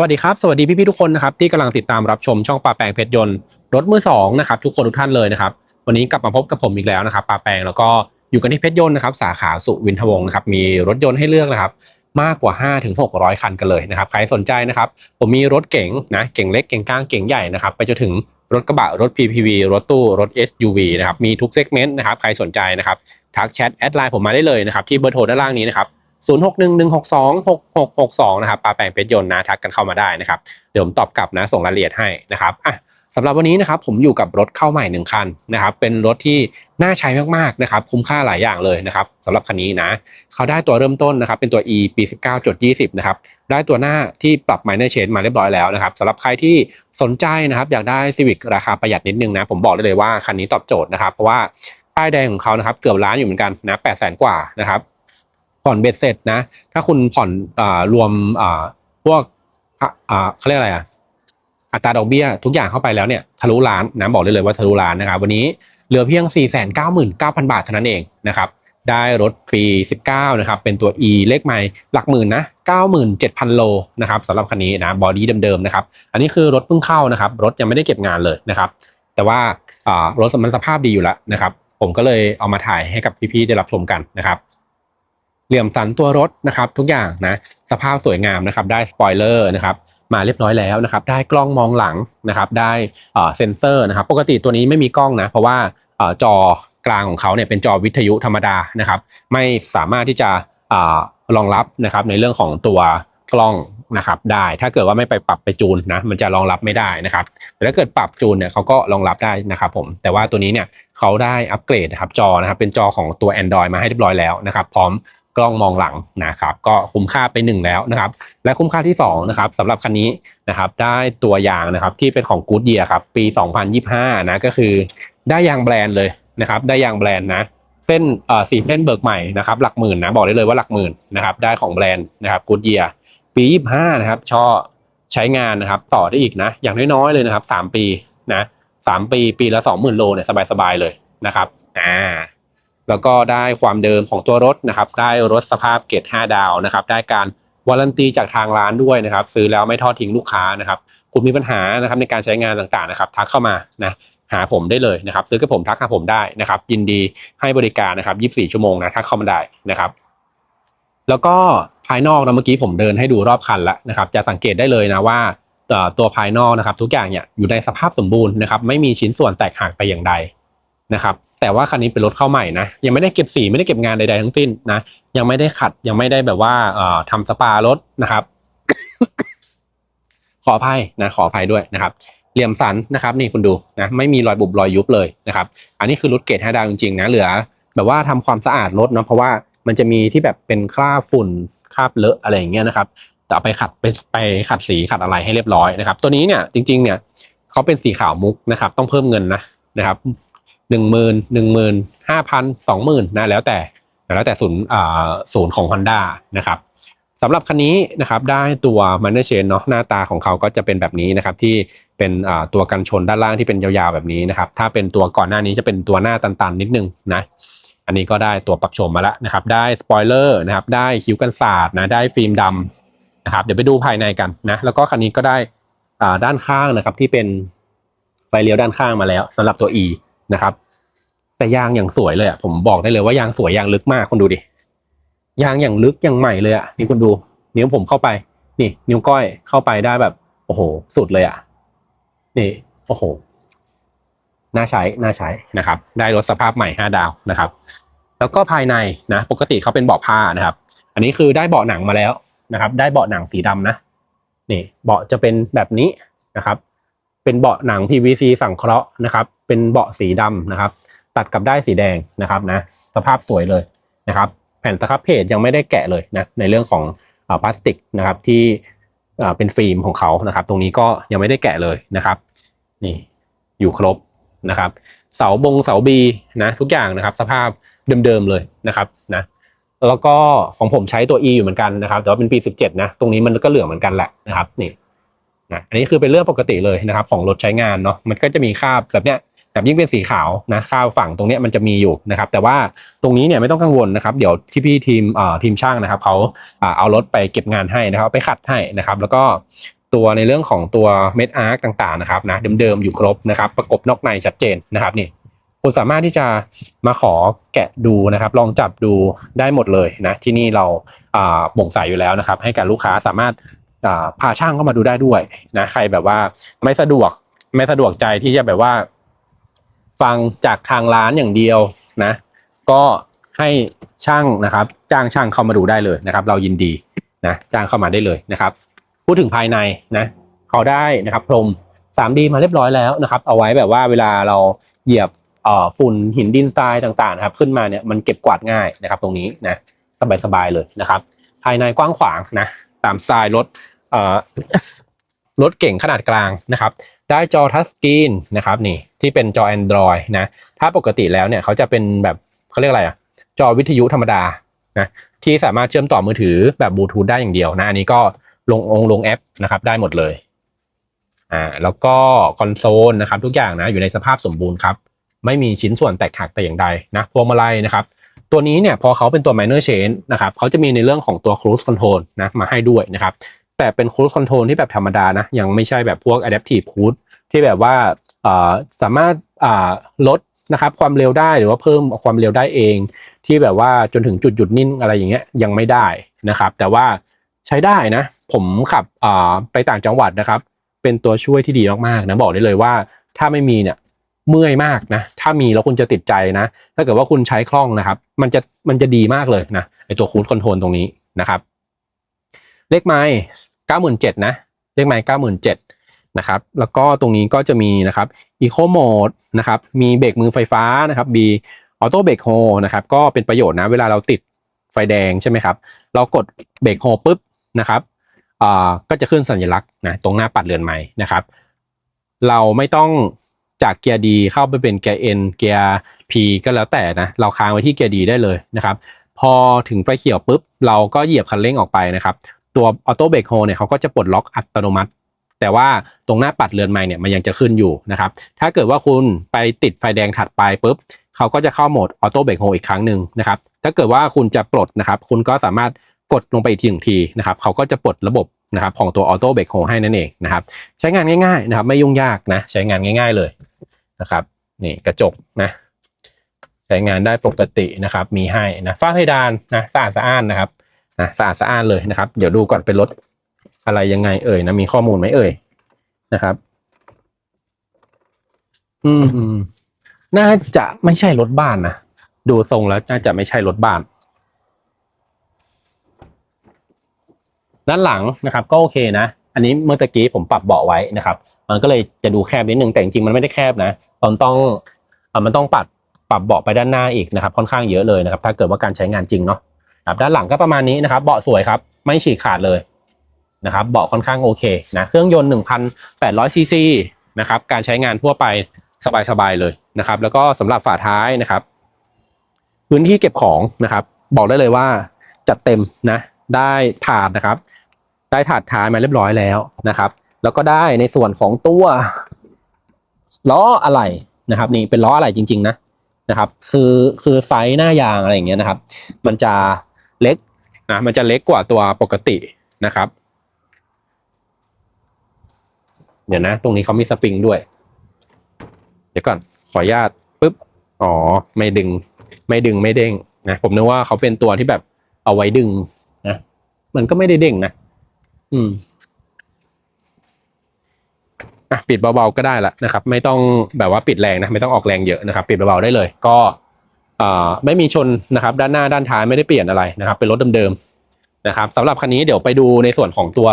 วัสดีครับ สวัสดีพี่ๆทุกคนนะครับที่กำลังติดตามรับชมช่องปาแปลงเพชรยนต์รถมือสองนะครับทุกคนทุกท่านเลยนะครับวันนี้กลับมาพบกับผมอีกแล้วนะครับปาแปลงแล้วก็อยู่กันที่เพชรยนต์นะครับสาขาสุวินทวงศ์นะครับมีรถยนต์ให้เลือกนะครับมากกว่า 5 ถึง 600 คันกันเลยนะครับใครสนใจนะครับผมมีรถเก๋งนะเก๋งเล็กเก๋งกลางเก๋งใหญ่นะครับไปจนถึงรถกระบะรถ PPV รถตู้รถ SUV นะครับมีทุกเซกเมนต์นะครับใครสนใจนะครับทักแชทแอดไลน์ผมมาได้เลยนะครับที่เบอร์โทรด้านล่างนี้นะครับ 0611626662นะครับปาแปลงเพชรยนต์นะทักกันเข้ามาได้นะครับเดี๋ยวผมตอบกลับนะส่งรายละเอียดให้นะครับอะสำหรับวันนี้นะครับผมอยู่กับรถเข้าใหม่หนึ่งคันนะครับเป็นรถที่น่าใช้มากๆนะครับคุ้มค่าหลายอย่างเลยนะครับสำหรับคันนี้นะเขาได้ตัวเริ่มต้นนะครับเป็นตัว e ปี19.20นะครับได้ตัวหน้าที่ปรับ minor change มาเรียบร้อยแล้วนะครับสำหรับใครที่สนใจนะครับอยากได้ Civic ราคาประหยัดนิดนึงนะผมบอกได้เลยว่าคันนี้ตอบโจทย์นะครับเพราะว่าป้ายแดงของเขานะครับเกือบล้านอยู่เหมือนกันนะ8 0 0 0 0กว่านะครับ ผ่อนเบ็ดเสร็จนะ ถ้าคุณผ่อนอ่ารวมอ่าพวกอ่าเขาเรียกอะไรอะอัตราดอกเบี้ยทุกอย่างเข้าไปแล้วเนี่ยทะลุล้านนะบอกได้เลยว่าทะลุล้านนะครับวันนี้เหลือเพียง 499,000 บาทเท่านั้นเองนะครับได้รถฟรี19 นะครับ เป็นตัว e เลขใหม่หลักหมื่นนะ 97,000 โลนะครับสำหรับคันนี้นะบอดี้เดิมๆนะครับ อันนี้คือรถเพิ่งเข้านะครับ รถยังไม่ได้เก็บงานเลยนะครับ แต่ว่ารถมันสภาพดีอยู่แล้วนะครับ ผมก็เลยเอามาถ่ายให้กับพี่ๆได้รับชมกันนะครับ เหลี่ยมสันตัวรถนะครับทุกอย่างนะสภาพสวยงามนะครับได้สปอยเลอร์นะครับมาเรียบร้อยแล้วนะครับได้กล้องมองหลังนะครับได้เซนเซอร์นะครับปกติตัวนี้ไม่มีกล้องนะเพราะว่าอจอกลางของเขาเนี่ยเป็นจอวิทยุธรรมดานะครับไม่สามารถที่จะเอ่อรองรับนะครับในเรื่องของตัวกล้องนะครับได้ถ้าเกิดว่าไม่ไปปรับไปจูนนะมันจะรองรับไม่ได้นะครับแต่ถ้าเกิดปรับจูนเนี่ยเขาก็รองรับได้นะครับผมแต่ว่าตัวนี้เนี่ยเขาได้อัปเกรดนะครับจอนะครับเป็นจอของตัว Android มาให้เรียบร้อยแล้วนะครับพร้อม กล้องมองหลังนะครับ ก็คุ้มค่าไปหนึ่งแล้วนะครับ และคุ้มค่าที่สองนะครับสำหรับคันนี้นะครับได้ตัวยางนะครับที่เป็นของ Good Year ครับปี 2025 นะก็คือได้ยางแบรนด์เลยนะครับได้ยางแบรนด์นะเส้นเอ่อสีเส้นเบิกใหม่นะครับหลักหมื่นนะบอกได้เลยว่าหลักหมื่นนะครับได้ของแบรนด์นะครับ Good Year ปี 25 นะครับชอใช้งานนะครับต่อได้อีกนะอย่างน้อยๆเลยนะครับ 3 ปีนะสามปีปีละ 20,000 โลเนี่ยสบายๆเลยนะครับอ่า แล้วก็ได้ความเดิมของตัวรถนะครับ ได้รถสภาพเกรด5 ดาวนะครับ ได้การวารันตีจากทางร้านด้วยนะครับ ซื้อแล้วไม่ทอดทิ้งลูกค้านะครับ คุณมีปัญหานะครับในการใช้งานต่างๆนะครับทักเข้ามานะหาผมได้เลยนะครับ ซื้อกับผมทักหาผมได้นะครับ ยินดีให้บริการนะครับ 24 ชั่วโมงนะทักเข้ามาได้นะครับ แล้วก็ภายนอกนะเมื่อกี้ผมเดินให้ดูรอบคันแล้วนะครับ จะสังเกตได้เลยนะว่าตัวภายนอกนะครับ ทุกอย่างเนี่ยอยู่ในสภาพสมบูรณ์นะครับ ไม่มีชิ้นส่วนแตกหักไปอย่างใด นะครับแต่ว่าคันนี้เป็นรถเข้าใหม่นะยังไม่ได้เก็บสีไม่ได้เก็บงานใดๆทั้งสิ้นนะยังไม่ได้ขัดยังไม่ได้แบบว่าเอ่อทำสปารถนะครับ ขออภัยนะขออภัยด้วยนะครับเหลี่ยมสันนะครับ นี่คุณดูนะไม่มีรอยบุบรอยยุบเลยนะครับ อันนี้คือรถเกรด5ดาวจริงๆนะเหลือ แบบว่าทำความสะอาดรถเนาะเพราะว่ามันจะมีที่แบบเป็นคราบฝุ่นคราบเลอะอะไรอย่างเงี้ยนะครับแต่เอาไปขัดไปไปขัดสีขัดอะไรให้เรียบร้อยนะครับ ตัวนี้เนี่ยจริง ๆ เนี่ยเขาเป็นสีขาวมุกนะครับ ต้องเพิ่มเงินนะนะครับ หนึ่งหมื่นหนึ่งหมื่นห้าพันสองหมื่นนะแล้วแต่แล้วแต่ศูนย์อ่าศูนย์ของ Honda นะครับสำหรับคันนี้นะครับได้ตัวมันเนอร์เชนเนาะหน้าตาของเขาก็จะเป็นแบบนี้นะครับที่เป็นตัวกันชนด้านล่างที่เป็นยาวๆแบบนี้นะครับถ้าเป็นตัวก่อนหน้านี้จะเป็นตัวหน้าตันๆนิดนึงนะอันนี้ก็ได้ตัวปรับโฉมมาแล้วนะครับได้สปอยเลอร์นะครับได้คิ้วกันศาสตร์นะได้ฟิล์มดำนะครับเดี๋ยวไปดูภายในกันนะแล้วก็คันนี้ก็ได้ด้านข้างนะครับที่เป็นไฟเลี้ยวด้านข้างมาแล้วสำหรับตัว E นะครับ แต่ยางอย่างสวยเลยอะผมบอกได้เลยว่ายางสวยยางลึกมากคุณดูดิยางอย่างลึกอย่างใหม่เลยอะนี่คุณดูนิ้วผมเข้าไป นี่ นิ้วก้อยเข้าไปได้แบบ โอ้โห สุดเลยอะนี่โอ้โหน่าใช้น่าใช้นะครับ ได้รถสภาพใหม่5ดาวนะครับ แล้วก็ภายในนะปกติเขาเป็นเบาะผ้านะครับ อันนี้คือได้เบาะหนังมาแล้วนะครับ ได้เบาะหนังสีดำนะนี่เบาะจะเป็นแบบนี้นะครับ เป็นเบาะหนัง PVC สังเคราะห์นะครับ เป็นเบาะสีดำนะครับ ตัดกับได้สีแดงนะครับนะ สภาพสวยเลยนะครับ แผ่นสครับเพจยังไม่ได้แกะเลยนะ ในเรื่องของอพลาสติกนะครับที่เป็นฟิล์มของเขานะครับ ตรงนี้ก็ยังไม่ได้แกะเลยนะครับ นี่อยู่ครบนะครับ เสาบงเสาบีนะทุกอย่างนะครับ สภาพเดิมๆเลยนะครับนะแล้วก็ของผมใช้ตัว E อยู่เหมือนกันนะครับ แต่ว่าเป็นปี 17 นะ ตรงนี้มันก็เหลืองเหมือนกันแหละนะครับ นี่ นะอันนี้คือเป็นเรื่องปกติเลยนะครับ ของรถใช้งานเนาะมันก็จะมีคราบแบบเนี้ยแบบยิ่งเป็นสีขาวนะคราบฝั่งตรงเนี้ยมันจะมีอยู่นะครับ แต่ว่าตรงนี้เนี่ยไม่ต้องกังวลนะครับ เดี๋ยวที่พี่ทีมเอ่อทีมช่างนะครับเขาเอารถไปเก็บงานให้นะครับไปขัดให้นะครับ แล้วก็ตัวในเรื่องของตัวเม็ดอาร์คต่างๆนะครับนะเดิมๆอยู่ครบนะครับ ประกบนอกในชัดเจนนะครับนี่คุณสามารถที่จะมาขอแกะดูนะครับ ลองจับดูได้หมดเลยนะที่นี่เราอ่าโปร่งใสอยู่แล้วนะครับ ให้กับลูกค้าสามารถ พาช่างเข้ามาดูได้ด้วยนะใครแบบว่าไม่สะดวกไม่สะดวกใจที่จะแบบว่า ฟังจากทางร้านอย่างเดียวนะ ก็ให้ช่างนะครับ จ้างช่างเข้ามาดูได้เลยนะครับ เรายินดีนะจ้างเข้ามาได้เลยนะครับ พูดถึงภายในนะเขาได้นะครับพรม 3D มาเรียบร้อยแล้วนะครับ เอาไว้แบบว่าเวลาเราเหยียบฝุ่นหินดินทรายต่างๆนะครับ ขึ้นมาเนี่ยมันเก็บกวาดง่ายนะครับ ตรงนี้นะสบายๆเลยนะครับ ภายในกว้างขวางนะ ตามสไตล์รถเอ่อรถเก่งขนาดกลางนะครับ ได้จอทัชสกรีนนะครับนี่ที่เป็นจอ Android นะ ถ้าปกติแล้วเนี่ยเขาจะเป็นแบบเขาเรียกอะไรอะจอวิทยุธรรมดานะที่สามารถเชื่อมต่อมือถือแบบบลูทูธได้อย่างเดียวนะ อันนี้ก็ลงองค์ลงแอปนะครับ ได้หมดเลยอ่าแล้วก็คอนโซลนะครับ ทุกอย่างนะอยู่ในสภาพสมบูรณ์ครับ ไม่มีชิ้นส่วนแตกหักแต่อย่างใดนะพวงมาลัยนะครับ ตัวนี้เนี่ยพอเขาเป็นตัว minor change นะครับเขาจะมีในเรื่องของตัว cruise control นะมาให้ด้วยนะครับแต่เป็น cruise control ที่แบบธรรมดานะยังไม่ใช่แบบพวก adaptive cruise ที่แบบว่าสามารถลดนะครับความเร็วได้หรือว่าเพิ่มความเร็วได้เอง ที่แบบว่าจนถึงจุดหยุดนิ่งอะไรอย่างเงี้ยยังไม่ได้นะครับ แต่ว่าใช้ได้นะ ผมขับไปต่างจังหวัดนะครับ เป็นตัวช่วยที่ดีมากๆนะบอกได้เลยว่าถ้าไม่มีเนี่ย เมื่อยมากนะ ถ้ามีแล้วคุณจะติดใจนะ ถ้าเกิดว่าคุณใช้คล่องนะครับ มันจะมันจะดีมากเลยนะไอตัวคูดคอนโทรลตรงนี้นะครับ เลขไม้เก้าหมื่นเจ็ดนะ เลขไม้เก้าหมื่นเจ็ดนะครับแล้วก็ตรงนี้ก็จะมีนะครับ Eco Mode นะครับมีเบรกมือไฟฟ้านะครับ B Auto Brake Hold นะครับก็เป็นประโยชน์นะเวลาเราติดไฟแดงใช่ไหมครับ เรากดเบรกโฮปุ๊บนะครับอ่าก็จะขึ้นสัญลักษณ์นะตรงหน้าปัดเรือนไม้นะครับ เราไม่ต้อง จากเกียร์ดีเข้าไปเป็นเกียร์ N เกียร์ P ก็แล้วแต่นะ เราค้างไว้ที่เกียร์ดีได้เลยนะครับ พอถึงไฟเขียวปุ๊บ เราก็เหยียบคันเร่งออกไปนะครับ ตัวออโต้เบรกโฮเนี่ยเขาก็จะปลดล็อกอัตโนมัติ แต่ว่าตรงหน้าปัดเรือนไม้เนี่ยมันยังจะขึ้นอยู่นะครับ ถ้าเกิดว่าคุณไปติดไฟแดงถัดไปปุ๊บเขาก็จะเข้าโหมดออโต้เบรกโฮอีกครั้งหนึ่งนะครับ ถ้าเกิดว่าคุณจะปลดนะครับ คุณก็สามารถกดลงไปอีกทีหนึ่งทีนะครับ เขาก็จะปลดระบบ นะครับของตัวออโต้เบรกโฮให้นั่นเองนะครับใช้งานง่ายๆนะครับไม่ยุ่งยากนะใช้งานง่าย ๆเลยนะครับนี่กระจกนะใช้งานได้ปกตินะครับมีให้นะฝ้าเพดานนะสะอาดสะอ้านนะครับนะสะอาดสะอ้านเลยนะครับ เดี๋ยวดูก่อนเป็นรถอะไรยังไงเอ่ยนะมีข้อมูลไหมเอ่ยนะครับ อืมอืมน่าจะไม่ใช่รถบ้านนะดูทรงแล้วน่าจะไม่ใช่รถบ้าน ด้านหลังนะครับก็โอเคนะ อันนี้เมื่อตะกี้ผมปรับเบาะไว้นะครับ มันก็เลยจะดูแคบนิดนึงแต่จริงๆมันไม่ได้แคบนะมันต้องอมันต้องปรับปรับเบาะไปด้านหน้าอีกนะครับ ค่อนข้างเยอะเลยนะครับ ถ้าเกิดว่าการใช้งานจริงเนาะครับด้านหลังก็ประมาณนี้นะครับ เบาะสวยครับ ไม่ฉีกขาดเลยนะครับ เบาะค่อนข้างโอเคนะเครื่องยนต์1,800ซีซีนะครับการใช้งานทั่วไปสบายๆเลยนะครับ แล้วก็สำหรับฝาท้ายนะครับ พื้นที่เก็บของนะครับ บอกได้เลยว่าจัดเต็มนะ ได้ถาดนะครับ ได้ถาดท้ายมาเรียบร้อยแล้วนะครับ แล้วก็ได้ในส่วนของตัวล้ออะไรนะครับนี่เป็นล้ออะไรจริง ๆ นะนะครับ คือคือไซส์หน้ายางอะไรอย่างเงี้ยนะครับ มันจะเล็กนะมันจะเล็กกว่าตัวปกตินะครับ เดี๋ยวนะ ตรงนี้เขามีสปริงด้วย เดี๋ยวก่อนขออนุญาตปุ๊บอ๋อไม่ดึง ไม่ดึงไม่เด้งนะผมนึกว่าเขาเป็นตัวที่แบบเอาไว้ดึงนะมันก็ไม่ได้เด้งนะ อืมอะปิดเบาๆก็ได้ละนะครับ ไม่ต้องแบบว่าปิดแรงนะไม่ต้องออกแรงเยอะนะครับ ปิดเบาๆได้เลย ก็อ่าไม่มีชนนะครับ ด้านหน้าด้านท้ายไม่ได้เปลี่ยนอะไรนะครับ เป็นรถเดิมๆนะครับสำหรับคันนี้เดี๋ยวไปดูในส่วนของตัว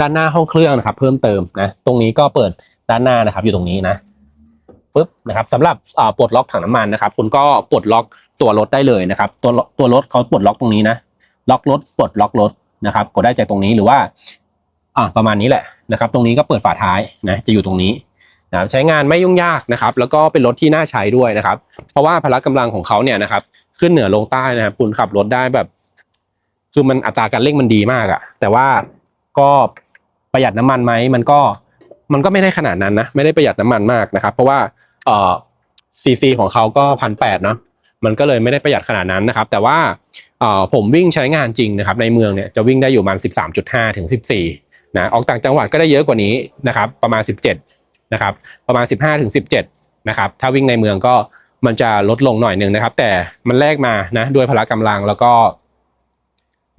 ด้านหน้าห้องเครื่องนะครับ เพิ่มเติมนะตรงนี้ก็เปิดด้านหน้านะครับ อยู่ตรงนี้นะปุ๊บนะครับสำหรับปลดล็อกถังน้ำมันนะครับ คุณก็ปลดล็อกตัวรถได้เลยนะครับ ตัวตัวรถเขาปลดล็อกตรงนี้นะล็อกรถปลดล็อกรถ นะครับ กดได้จากตรงนี้หรือว่าอ่าประมาณนี้แหละนะครับ ตรงนี้ก็เปิดฝาท้ายนะจะอยู่ตรงนี้นะครับใช้งานไม่ยุ่งยากนะครับ แล้วก็เป็นรถที่น่าใช้ด้วยนะครับ เพราะว่าพละกำลังของเขาเนี่ยนะครับ ขึ้นเหนือลงใต้นะครับคุณขับรถได้แบบคือมันอัตราการเร่งมันดีมากอะแต่ว่าก็ประหยัดน้ำมันไหมมันก็มันก็ไม่ได้ขนาดนั้นนะไม่ได้ประหยัดน้ำมันมากนะครับ เพราะว่าเอ่อซีซีของเขาก็พันแปดเนาะมันก็เลยไม่ได้ประหยัดขนาดนั้นนะครับ แต่ว่า ผมวิ่งใช้งานจริงนะครับในเมืองเนี่ยจะวิ่งได้อยู่ประมาณ 13.5 ถึง 14 นะ ออกต่างจังหวัดก็ได้เยอะกว่านี้นะครับประมาณ 17 นะครับประมาณ 15 ถึง 17 นะครับถ้าวิ่งในเมืองก็มันจะลดลงหน่อยหนึ่งนะครับ แต่มันแลกมานะด้วยพละกำลังแล้วก็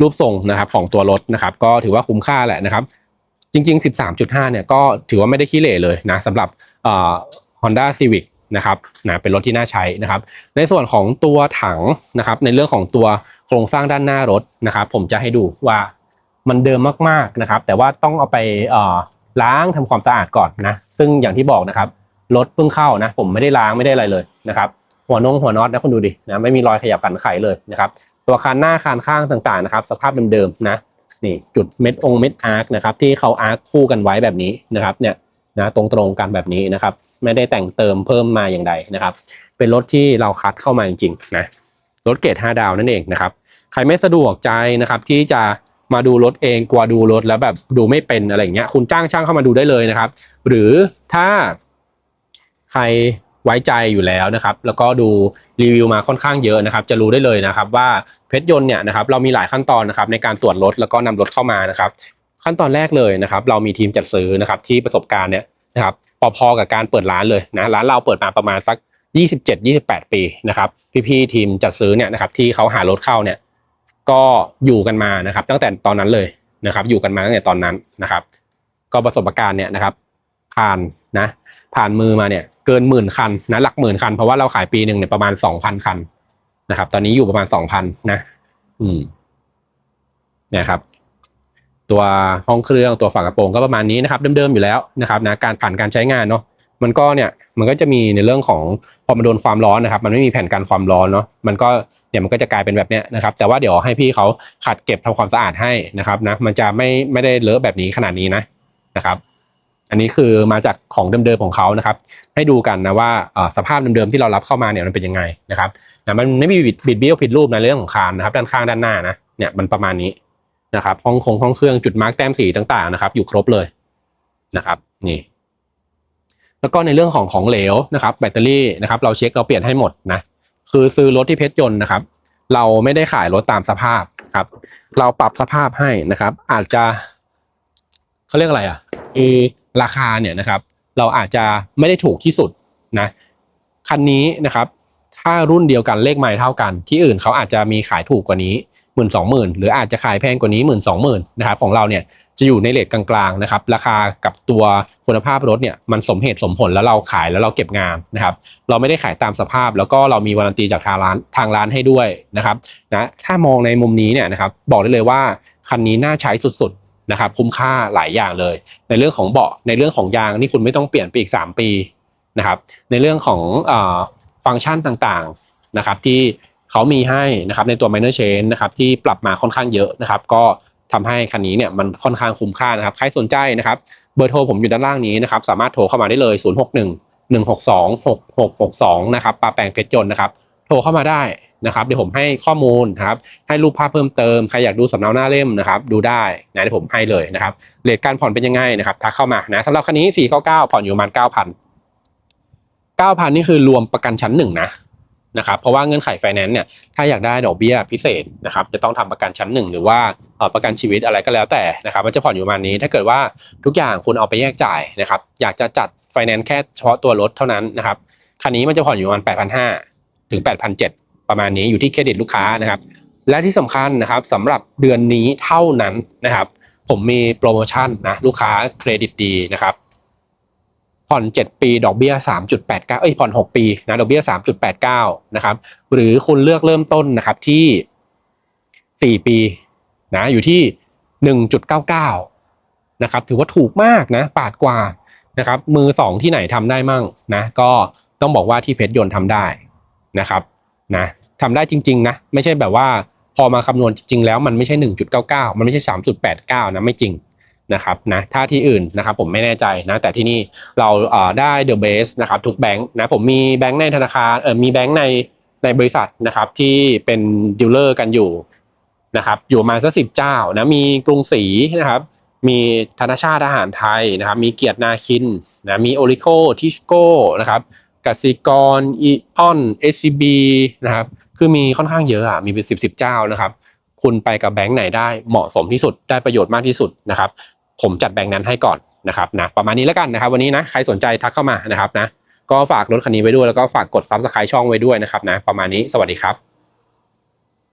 รูปทรงนะครับของตัวรถนะครับ ก็ถือว่าคุ้มค่าแหละนะครับ จริง ๆ 13.5 เนี่ยก็ถือว่าไม่ได้ขี้เหร่เลยนะสำหรับเอ่อ Honda Civic นะครับนะเป็นรถที่น่าใช้นะครับ ในส่วนของตัวถังนะครับ ในเรื่องของตัวโครงสร้างด้านหน้ารถนะครับ ผมจะให้ดูว่ามันเดิมมากๆนะครับ แต่ว่าต้องเอาไปล้างทำความสะอาดก่อนนะ ซึ่งอย่างที่บอกนะครับรถเพิ่งเข้านะ ผมไม่ได้ล้างไม่ได้อะไรเลยนะครับ หัวนงหัวน็อตนะคุณดูดินะไม่มีรอยขยับขันไขเลยนะครับ ตัวคานหน้าคานข้างต่างๆนะครับ สภาพเดิมๆนะนี่จุดเม็ดองเม็ดอาร์คนะครับที่เขาอาร์คคู่กันไว้แบบนี้นะครับเนี่ย นะตรงๆกันแบบนี้นะครับ ไม่ได้แต่งเติมเพิ่มมาอย่างใดนะครับ เป็นรถที่เราคัดเข้ามาจริงๆนะรถเกรด5ดาวนั่นเองนะครับ ใครไม่สะดวกใจนะครับที่จะมาดูรถเองกลัวดูรถแล้วแบบดูไม่เป็นอะไรเงี้ยคุณจ้างช่างเข้ามาดูได้เลยนะครับ หรือถ้าใครไว้ใจอยู่แล้วนะครับ แล้วก็ดูรีวิวมาค่อนข้างเยอะนะครับ จะรู้ได้เลยนะครับ ว่าเพชรยนต์เนี่ยนะครับเรามีหลายขั้นตอนนะครับในการตรวจรถแล้วก็นำรถเข้ามานะครับ ขั้นตอนแรกเลยนะครับ เรามีทีมจัดซื้อนะครับที่ประสบการณ์เนี่ยนะครับพอๆกับการเปิดร้านเลยนะร้านเราเปิดมาประมาณสัก 27-28 ปีนะครับพี่ๆทีมจัดซื้อเนี่ยนะครับที่เขาหารถเข้าเนี่ยก็อยู่กันมานะครับ ตั้งแต่ตอนนั้นเลยนะครับ อยู่กันมาตั้งแต่ตอนนั้นนะครับ ก็ประสบการณ์เนี่ยนะครับ ผ่านนะผ่านมือมาเนี่ยเกินหมื่นคันนะหลักหมื่นคันเพราะว่าเราขายปีหนึ่งเนี่ยประมาณสองพันคันนะครับ ตอนนี้อยู่ประมาณสองพันนะ อืมเนี่ยครับ ตัวห้องเครื่องตัวฝากระโปรงก็ประมาณนี้นะครับเดิมๆอยู่แล้วนะครับนะการผ่านการใช้งานเนาะมันก็เนี่ยมันก็จะมีในเรื่องของพอมันโดนความร้อนนะครับ มันไม่มีแผ่นกันความร้อนเนาะมันก็เนี่ยมันก็จะกลายเป็นแบบเนี้ยนะครับ แต่ว่าเดี๋ยวให้พี่เขาขัดเก็บทำความสะอาดให้นะครับนะมันจะไม่ไม่ได้เลอะแบบนี้ขนาดนี้นะนะครับอันนี้คือมาจากของเดิมๆของเขานะครับ ให้ดูกันนะว่าสภาพเดิมๆที่เรารับเข้ามาเนี่ยมันเป็นยังไงนะครับนะมันไม่มีบิดบิดเบี้ยวผิดรูปในเรื่องของคานนะครับ ด้านข้างด้านหน้านะเนี่ยมันประมาณนี้ นะครับห้องคงห้องเครื่องจุดมาร์กแต้มสีต่างๆนะครับ อยู่ครบเลยนะครับ นี่ แล้วก็ในเรื่องของของเหลวนะครับ แบตเตอรี่นะครับ เราเช็คเราเปลี่ยนให้หมดนะคือซื้อรถที่เพชรยนต์นะครับ เราไม่ได้ขายรถตามสภาพครับ เราปรับสภาพให้นะครับ อาจจะเขาเรียกอะไรอะเออราคาเนี่ยนะครับ เราอาจจะไม่ได้ถูกที่สุดนะคันนี้นะครับ ถ้ารุ่นเดียวกันเลขไม้เท่ากัน ที่อื่นเขาอาจจะมีขายถูกกว่านี้ หมื่นสองหมื่นหรืออาจจะขายแพงกว่านี้หมื่นสองหมื่นนะครับของเราเนี่ยจะอยู่ในเลทกลางๆนะครับราคากับตัวคุณภาพรถเนี่ยมันสมเหตุสมผลแล้วเราขายแล้วเราเก็บงานนะครับเราไม่ได้ขายตามสภาพ แล้วก็เรามีวารันตีจากทางร้านทางร้านให้ด้วยนะครับนะถ้ามองในมุมนี้เนี่ยนะครับบอกได้เลยว่าคันนี้น่าใช้สุดๆนะครับคุ้มค่าหลายอย่างเลย ในเรื่องของเบาะในเรื่องของยางนี่คุณไม่ต้องเปลี่ยนไปอีก 3 ปีนะครับในเรื่องของอฟังก์ชันต่างๆนะครับที่ เขามีให้นะครับในตัว minor change นะครับที่ปรับมาค่อนข้างเยอะนะครับ ก็ทำให้คันนี้เนี่ยมันค่อนข้างคุ้มค่านะครับ ใครสนใจนะครับ เบอร์โทรผมอยู่ด้านล่างนี้นะครับ สามารถโทรเข้ามาได้เลย 061 162 6662 นะครับปลาแปลงเพชรยนนะครับ โทรเข้ามาได้นะครับเดี๋ยวผมให้ข้อมูลครับให้รูปภาพเพิ่มเติม ใครอยากดูสำเนาหน้าเล่มนะครับ ดูได้นะเดี๋ยวผมให้เลยนะครับเรทการผ่อนเป็นยังไงนะครับทักเข้ามานะสำหรับคันนี้ 499 ผ่อนอยู่ประมาณ9,000 9,000 นี่คือรวมประกันชั้นหนึ่งนะ นะครับเพราะว่าเงื่อนไขไฟแนนซ์เนี่ยถ้าอยากได้ดอกเบี้ยพิเศษนะครับจะต้องทำประกันชั้นหนึ่งหรือว่าประกันชีวิตอะไรก็แล้วแต่นะครับมันจะผ่อนอยู่ประมาณนี้ ถ้าเกิดว่าทุกอย่างคุณเอาไปแยกจ่ายนะครับอยากจะจัดไฟแนนซ์แค่เฉพาะตัวรถเท่านั้นนะครับคันนี้มันจะผ่อนอยู่ประมาณ 8,500 ถึง 8,700 ประมาณนี้อยู่ที่เครดิตลูกค้านะครับและที่สำคัญนะครับสำหรับเดือนนี้เท่านั้นนะครับผมมีโปรโมชั่นนะลูกค้าเครดิตดีนะครับ ผ่อน 7 ปีดอกเบี้ย 3.89 เอ้ยผ่อน 6 ปีนะดอกเบี้ย 3.89 นะครับ หรือคุณเลือกเริ่มต้นนะครับที่ 4 ปีนะอยู่ที่ 1.99 นะครับ ถือว่าถูกมากนะ ปาดกว่านะครับ มือ 2 ที่ไหนทำได้มั่งนะ ก็ต้องบอกว่าที่เพชรยนต์ทำได้นะครับนะทำได้จริง ๆ นะ ไม่ใช่แบบว่าพอมาคำนวณจริง ๆ แล้วมันไม่ใช่ 1.99 มันไม่ใช่ 3.89 นะ ไม่จริง นะครับนะถ้าที่อื่นนะครับผมไม่แน่ใจนะแต่ที่นี่เราเอ่อได้เดอะเบสนะครับทุกแบงค์นะผมมีแบงค์ในธนาคารเออมีแบงค์ในในบริษัทนะครับที่เป็นดีลเลอร์กันอยู่นะครับอยู่มาสักสิบเจ้านะมีกรุงศรีนะครับมีธนาชาติอาหารไทยนะครับมีเกียรตินาคินนะมีโอริโคทิสโก้นะครับกสิกรอีออนเอซีบีนะครับคือมีค่อนข้างเยอะอะมีเป็นสิบสิบเจ้านะครับคุณไปกับแบงค์ไหนได้เหมาะสมที่สุดได้ประโยชน์มากที่สุดนะครับ ผมจัดแบ่งนั้นให้ก่อนนะครับนะประมาณนี้แล้วกันนะครับ วันนี้นะใครสนใจทักเข้ามานะครับนะก็ฝากรถคันนี้ไว้ด้วยแล้วก็ฝากกดซับสไครต์ช่องไว้ด้วยนะครับนะประมาณนี้สวัสดีครับ